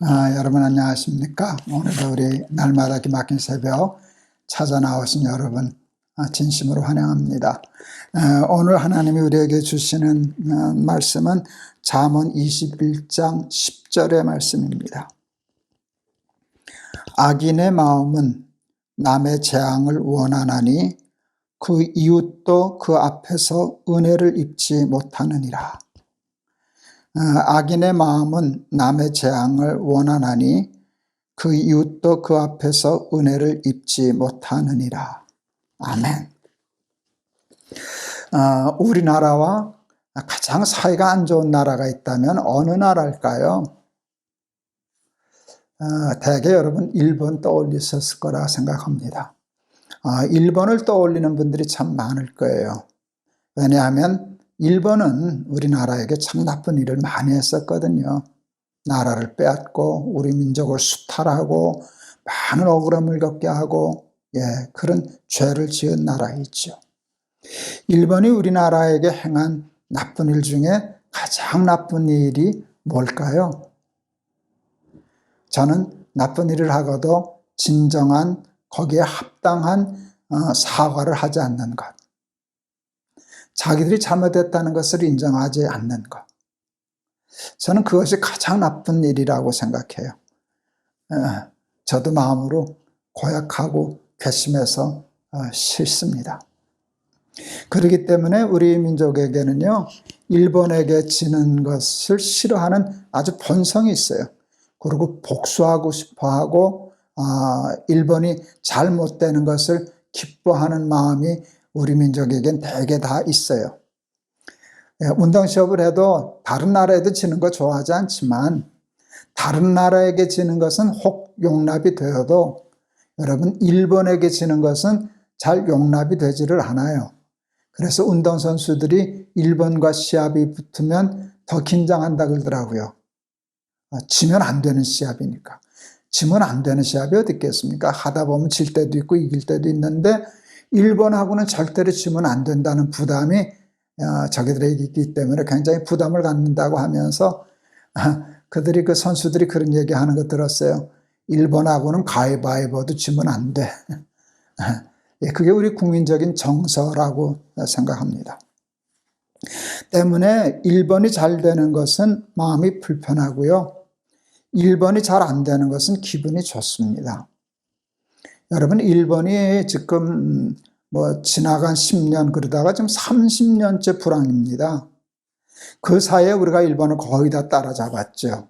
아, 여러분 안녕하십니까? 오늘도 우리 날마다 기막힌 새벽 찾아 나오신 여러분 아, 진심으로 환영합니다. 아, 오늘 하나님이 우리에게 주시는 아, 말씀은 잠언 21장 10절의 말씀입니다. 악인의 마음은 남의 재앙을 원하나니 그 이웃도 그 앞에서 은혜를 입지 못하느니라. 어, 악인의 마음은 남의 재앙을 원하나니 그 이웃도 그 앞에서 은혜를 입지 못하느니라. 아멘. 어, 우리나라와 가장 사이가 안 좋은 나라가 있다면 어느 나라일까요? 어, 대개 여러분 일본 떠올리셨을 거라 생각합니다. 어, 일본을 떠올리는 분들이 참 많을 거예요. 왜냐하면 일본은 우리나라에게 참 나쁜 일을 많이 했었거든요. 나라를 빼앗고 우리 민족을 수탈하고 많은 억울함을 겪게 하고 예, 그런 죄를 지은 나라이죠. 일본이 우리나라에게 행한 나쁜 일 중에 가장 나쁜 일이 뭘까요? 저는 나쁜 일을 하고도 진정한 거기에 합당한 어, 사과를 하지 않는 것. 자기들이 잘못했다는 것을 인정하지 않는 것. 저는 그것이 가장 나쁜 일이라고 생각해요. 어, 저도 마음으로 고약하고 괘씸해서 어, 싫습니다. 그렇기 때문에 우리 민족에게는요, 일본에게 지는 것을 싫어하는 아주 본성이 있어요. 그리고 복수하고 싶어 하고, 아, 일본이 잘못되는 것을 기뻐하는 마음이 우리 민족에겐 대개 다 있어요. 예, 운동 시합을 해도 다른 나라에도 지는 거 좋아하지 않지만 다른 나라에게 지는 것은 혹 용납이 되어도 여러분 일본에게 지는 것은 잘 용납이 되지를 않아요. 그래서 운동 선수들이 일본과 시합이 붙으면 더 긴장한다 그러더라고요. 아, 지면 안 되는 시합이니까. 지면 안 되는 시합이 어디 있겠습니까? 하다 보면 질 때도 있고 이길 때도 있는데 일본하고는 절대로 지면 안 된다는 부담이 어, 자기들에게 있기 때문에 굉장히 부담을 갖는다고 하면서 아, 그들이 그 선수들이 그런 얘기하는 거 들었어요. 일본하고는 가위바위보도 지면 안 돼. 예, 그게 우리 국민적인 정서라고 생각합니다. 때문에 일본이 잘 되는 것은 마음이 불편하고요. 일본이 잘 안 되는 것은 기분이 좋습니다. 여러분, 일본이 지금 뭐 지나간 10년 그러다가 지금 30년째 불황입니다. 그 사이에 우리가 일본을 거의 다 따라잡았죠.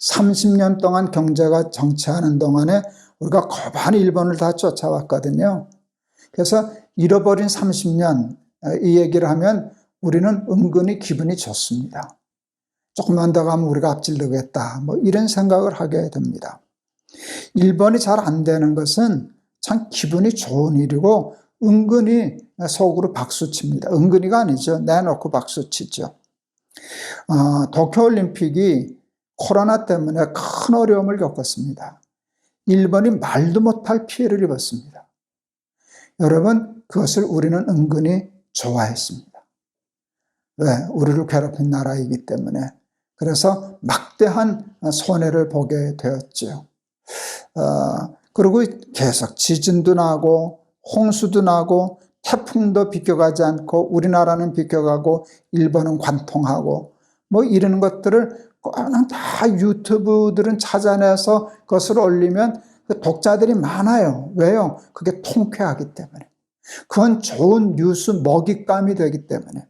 30년 동안 경제가 정체하는 동안에 우리가 거반히 일본을 다 쫓아왔거든요. 그래서 잃어버린 30년 이 얘기를 하면 우리는 은근히 기분이 좋습니다. 조금만 더 가면 우리가 앞질르겠다. 뭐 이런 생각을 하게 됩니다. 1번이 잘 안 되는 것은 참 기분이 좋은 일이고 은근히 속으로 박수 칩니다. 은근히가 아니죠. 내놓고 박수 치죠. 어, 도쿄올림픽이 코로나 때문에 큰 어려움을 겪었습니다. 일본이 말도 못할 피해를 입었습니다. 여러분, 그것을 우리는 은근히 좋아했습니다. 왜? 우리를 괴롭힌 나라이기 때문에. 그래서 막대한 손해를 보게 되었죠. 어, 그리고 계속 지진도 나고 홍수도 나고 태풍도 비껴가지 않고 우리나라는 비껴가고 일본은 관통하고 뭐 이런 것들을 그냥 다 유튜브들은 찾아내서 그것을 올리면 그 독자들이 많아요. 왜요? 그게 통쾌하기 때문에. 그건 좋은 뉴스 먹잇감이 되기 때문에.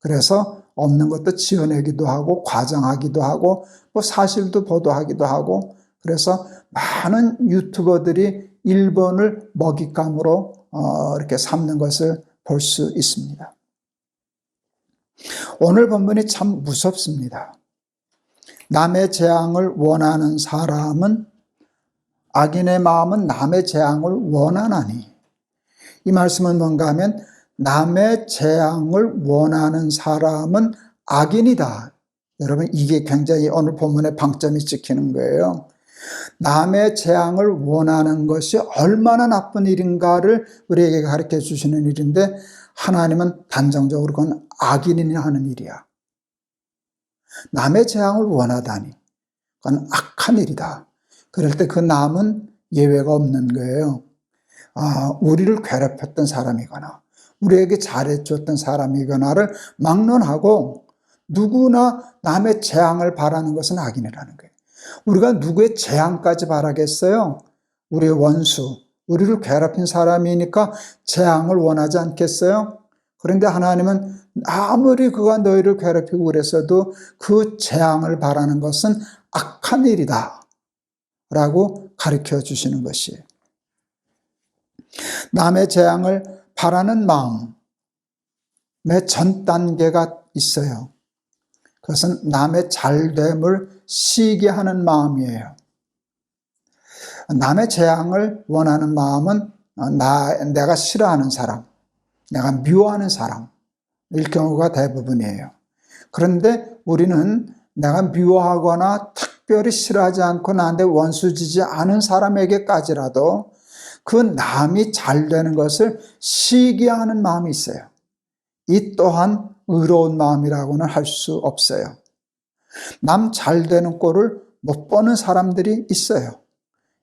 그래서 없는 것도 지어내기도 하고 과장하기도 하고 뭐 사실도 보도하기도 하고 그래서 많은 유튜버들이 일본을 먹잇감으로 어, 이렇게 삼는 것을 볼 수 있습니다. 오늘 본문이 참 무섭습니다. 남의 재앙을 원하는 사람은 악인의 마음은 남의 재앙을 원하나니 이 말씀은 뭔가 하면 남의 재앙을 원하는 사람은 악인이다. 여러분 이게 굉장히 오늘 본문의 방점이 찍히는 거예요. 남의 재앙을 원하는 것이 얼마나 나쁜 일인가를 우리에게 가르쳐 주시는 일인데 하나님은 단정적으로 그건 악인이 하는 일이야. 남의 재앙을 원하다니. 그건 악한 일이다. 그럴 때 그 남은 예외가 없는 거예요. 아, 우리를 괴롭혔던 사람이거나, 우리에게 잘해줬던 사람이거나를 막론하고 누구나 남의 재앙을 바라는 것은 악인이라는 거예요. 우리가 누구의 재앙까지 바라겠어요? 우리의 원수, 우리를 괴롭힌 사람이니까 재앙을 원하지 않겠어요? 그런데 하나님은 아무리 그가 너희를 괴롭히고 그랬어도 그 재앙을 바라는 것은 악한 일이다. 라고 가르쳐 주시는 것이에요. 남의 재앙을 바라는 마음의 전 단계가 있어요. 그것은 남의 잘됨을 시기하는 마음이에요. 남의 재앙을 원하는 마음은 나, 내가 싫어하는 사람, 내가 미워하는 사람일 경우가 대부분이에요. 그런데 우리는 내가 미워하거나 특별히 싫어하지 않고 나한테 원수지지 않은 사람에게까지라도 그 남이 잘 되는 것을 시기하는 마음이 있어요. 이 또한 의로운 마음이라고는 할 수 없어요. 남 잘 되는 꼴을 못 보는 사람들이 있어요.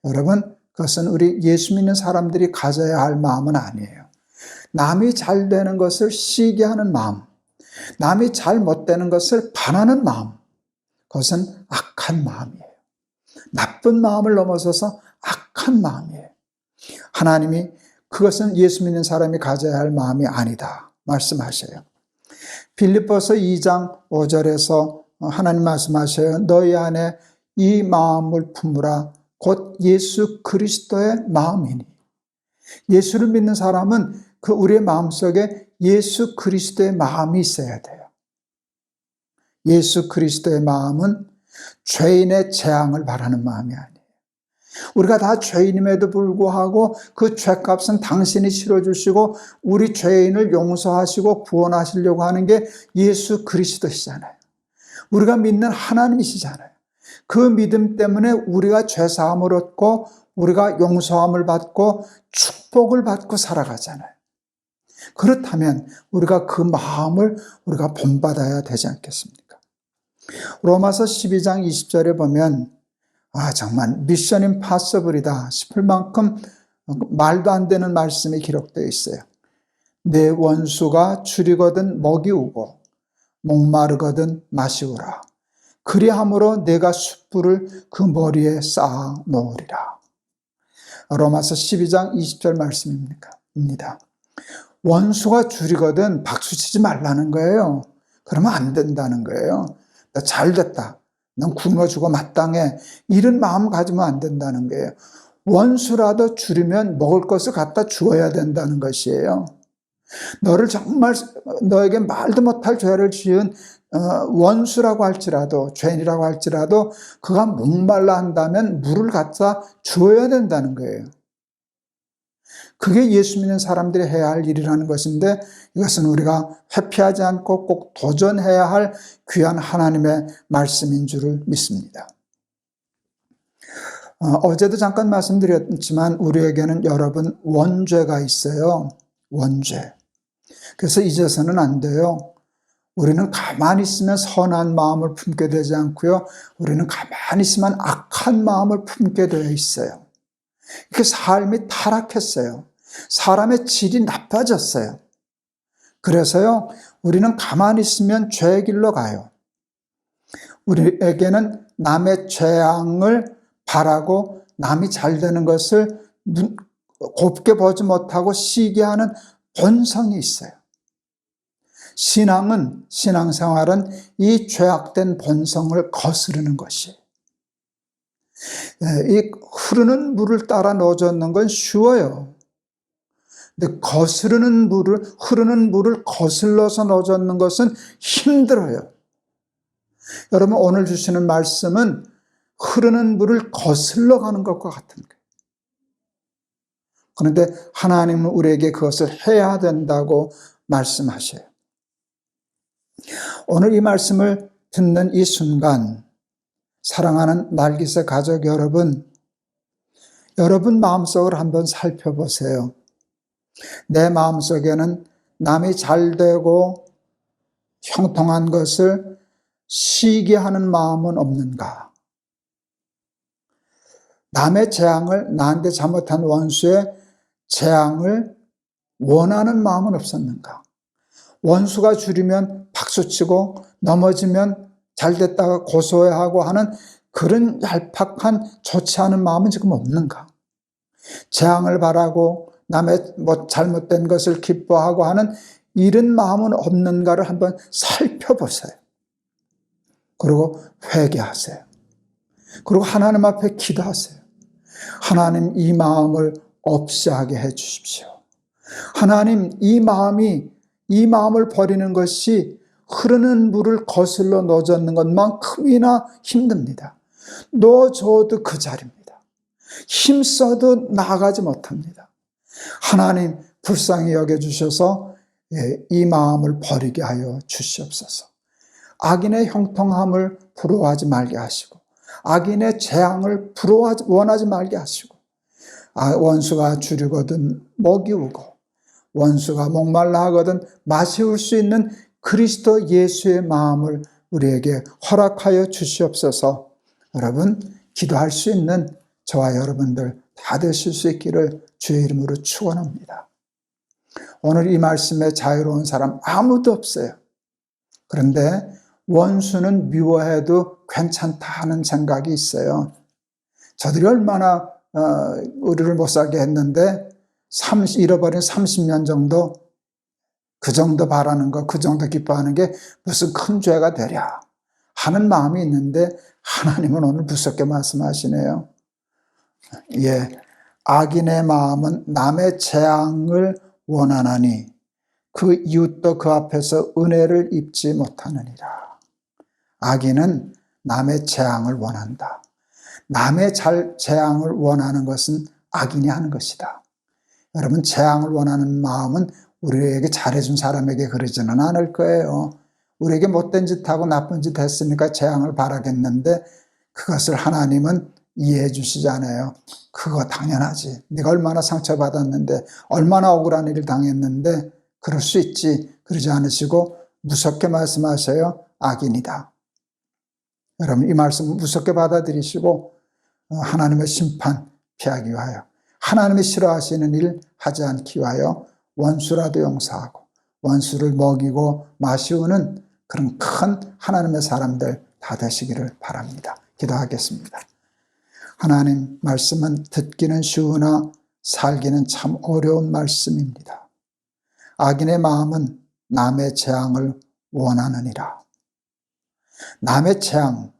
여러분, 그것은 우리 예수 믿는 사람들이 가져야 할 마음은 아니에요. 남이 잘 되는 것을 시기하는 마음, 남이 잘 못 되는 것을 반하는 마음, 그것은 악한 마음이에요. 나쁜 마음을 넘어서서 악한 마음이에요. 하나님이 그것은 예수 믿는 사람이 가져야 할 마음이 아니다. 말씀하셔요. 빌립보서 2장 5절에서 하나님 말씀하셔요. 너희 안에 이 마음을 품으라. 곧 예수 그리스도의 마음이니. 예수를 믿는 사람은 그 우리의 마음속에 예수 그리스도의 마음이 있어야 돼요. 예수 그리스도의 마음은 죄인의 재앙을 바라는 마음이 아니에요. 우리가 다 죄인임에도 불구하고 그 죄값은 당신이 치러주시고 우리 죄인을 용서하시고 구원하시려고 하는 게 예수 그리스도시잖아요. 우리가 믿는 하나님이시잖아요. 그 믿음 때문에 우리가 죄사함을 얻고 우리가 용서함을 받고 축복을 받고 살아가잖아요. 그렇다면 우리가 그 마음을 우리가 본받아야 되지 않겠습니까? 로마서 12장 20절에 보면 아 정말 미션 임파서블이다 싶을 만큼 말도 안 되는 말씀이 기록되어 있어요. 내 원수가 줄이거든 먹이 우고 목마르거든 마시우라. 그리함으로 내가 숯불을 그 머리에 쌓아 놓으리라. 로마서 12장 20절 말씀입니다. 원수가 줄이거든 박수치지 말라는 거예요. 그러면 안 된다는 거예요. 잘 됐다. 넌 굶어주고 마땅해. 이런 마음 가지면 안 된다는 거예요. 원수라도 줄이면 먹을 것을 갖다 주어야 된다는 것이에요. 너를 정말 너에게 말도 못할 죄를 지은 어, 원수라고 할지라도 죄인이라고 할지라도 그가 목말라 한다면 물을 갖다 주어야 된다는 거예요. 그게 예수 믿는 사람들이 해야 할 일이라는 것인데 이것은 우리가 회피하지 않고 꼭 도전해야 할 귀한 하나님의 말씀인 줄을 믿습니다. 어, 제도 잠깐 말씀드렸지만 우리에게는 여러분 원죄가 있어요. 원죄. 그래서 잊어서는 안 돼요. 우리는 가만히 있으면 선한 마음을 품게 되지 않고요. 우리는 가만히 있으면 악한 마음을 품게 되어 있어요. 그 삶이 타락했어요. 사람의 질이 나빠졌어요. 그래서요, 우리는 가만히 있으면 죄의 길로 가요. 우리에게는 남의 죄악을 바라고 남이 잘 되는 것을 곱게 보지 못하고 시기하는 본성이 있어요. 신앙은, 신앙생활은 이 죄악된 본성을 거스르는 것이에요. 예, 이 흐르는 물을 따라 넣어줬는 건 쉬워요. 근데 거스르는 물을, 흐르는 물을 거슬러서 넣어줬는 것은 힘들어요. 여러분, 오늘 주시는 말씀은 흐르는 물을 거슬러 가는 것과 같은 거예요. 그런데 하나님은 우리에게 그것을 해야 된다고 말씀하셔요. 오늘 이 말씀을 듣는 이 순간, 사랑하는 날기세 가족 여러분, 여러분 마음속을 한번 살펴보세요. 내 마음속에는 남이 잘 되고 형통한 것을 시기하는 마음은 없는가? 남의 재앙을 나한테 잘못한 원수의 재앙을 원하는 마음은 없었는가? 원수가 줄이면 박수치고 넘어지면 잘 됐다가 고소해하고 하는 그런 얄팍한 좋지 않은 마음은 지금 없는가? 재앙을 바라고 남의 뭐 잘못된 것을 기뻐하고 하는 이런 마음은 없는가를 한번 살펴보세요. 그리고 회개하세요. 그리고 하나님 앞에 기도하세요. 하나님 이 마음을 없이 하게 해 주십시오. 하나님 이 마음이 이 마음을 버리는 것이 흐르는 물을 거슬러 넣어젓는 것만큼이나 힘듭니다. 넣어줘도 그 자리입니다. 힘써도 나아가지 못합니다. 하나님 불쌍히 여겨주셔서 예, 이 마음을 버리게 하여 주시옵소서. 악인의 형통함을 부러워하지 말게 하시고 악인의 재앙을 부러워하지 원하지 말게 하시고 아, 원수가 줄이거든 먹이우고 원수가 목말라 하거든 마시울 수 있는 그리스도 예수의 마음을 우리에게 허락하여 주시옵소서. 여러분 기도할 수 있는 저와 여러분들 다 되실 수 있기를 주의 이름으로 축원합니다. 오늘 이 말씀에 자유로운 사람 아무도 없어요. 그런데 원수는 미워해도 괜찮다 하는 생각이 있어요. 저들이 얼마나 어, 우리를 못 살게 했는데 30, 잃어버린 30년 정도 그 정도 바라는 거, 그 정도 기뻐하는 게 무슨 큰 죄가 되랴 하는 마음이 있는데 하나님은 오늘 무섭게 말씀하시네요. 예, 악인의 마음은 남의 재앙을 원하나니 그 이웃도 그 앞에서 은혜를 입지 못하느니라. 악인은 남의 재앙을 원한다. 남의 잘 재앙을 원하는 것은 악인이 하는 것이다. 여러분 재앙을 원하는 마음은 우리에게 잘해준 사람에게 그러지는 않을 거예요. 우리에게 못된 짓하고 나쁜 짓 했으니까 재앙을 바라겠는데 그것을 하나님은 이해해 주시지 않아요. 그거 당연하지. 네가 얼마나 상처받았는데 얼마나 억울한 일을 당했는데 그럴 수 있지. 그러지 않으시고 무섭게 말씀하셔요. 악인이다. 여러분 이 말씀 무섭게 받아들이시고 어, 하나님의 심판 피하기 위하여 하나님이 싫어하시는 일 하지 않기 위하여 원수라도 용서하고 원수를 먹이고 마시우는 그런 큰 하나님의 사람들 다 되시기를 바랍니다. 기도하겠습니다. 하나님 말씀은 듣기는 쉬우나 살기는 참 어려운 말씀입니다. 악인의 마음은 남의 재앙을 원하느니라. 남의 재앙을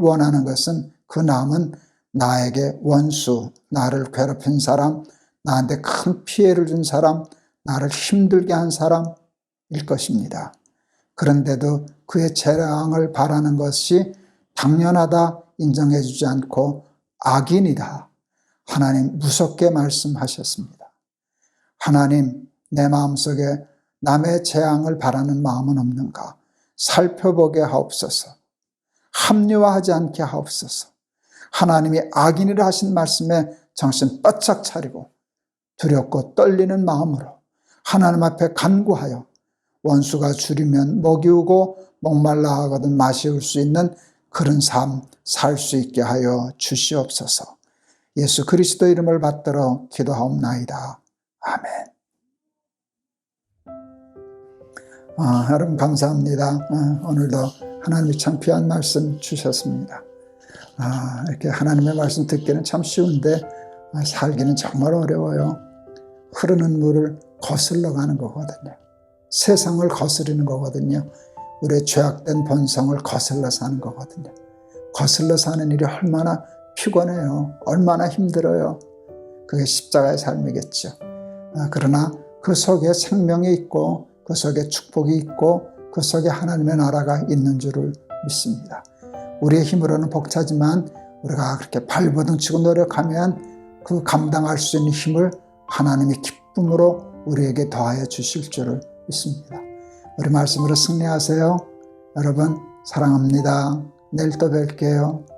원하는 것은 그 남은 나에게 원수, 나를 괴롭힌 사람, 나한테 큰 피해를 준 사람, 나를 힘들게 한 사람일 것입니다. 그런데도 그의 재앙을 바라는 것이 당연하다 인정해 주지 않고 악인이다. 하나님 무섭게 말씀하셨습니다. 하나님 내 마음속에 남의 재앙을 바라는 마음은 없는가? 살펴보게 하옵소서. 합리화하지 않게 하옵소서. 하나님이 악인이라 하신 말씀에 정신 바짝 차리고 두렵고 떨리는 마음으로 하나님 앞에 간구하여 원수가 줄이면 먹이 우고 목말라 하거든 마시울 수 있는 그런 삶 살 수 있게 하여 주시옵소서. 예수 그리스도 이름을 받들어 기도하옵나이다. 아멘. 아, 여러분 감사합니다. 아, 오늘도 하나님이 참 귀한 말씀 주셨습니다. 아, 이렇게 하나님의 말씀 듣기는 참 쉬운데 아, 살기는 정말 어려워요. 흐르는 물을 거슬러 가는 거거든요. 세상을 거스르는 거거든요. 우리의 죄악된 본성을 거슬러 사는 거거든요. 거슬러 사는 일이 얼마나 피곤해요. 얼마나 힘들어요. 그게 십자가의 삶이겠죠. 아, 그러나 그 속에 생명이 있고 그 속에 축복이 있고 그 속에 하나님의 나라가 있는 줄을 믿습니다. 우리의 힘으로는 벅차지만 우리가 그렇게 발버둥치고 노력하면 그 감당할 수 있는 힘을 하나님이 기쁨으로 우리에게 더하여 주실 줄을 믿습니다. 우리 말씀으로 승리하세요. 여러분 사랑합니다. 내일 또 뵐게요.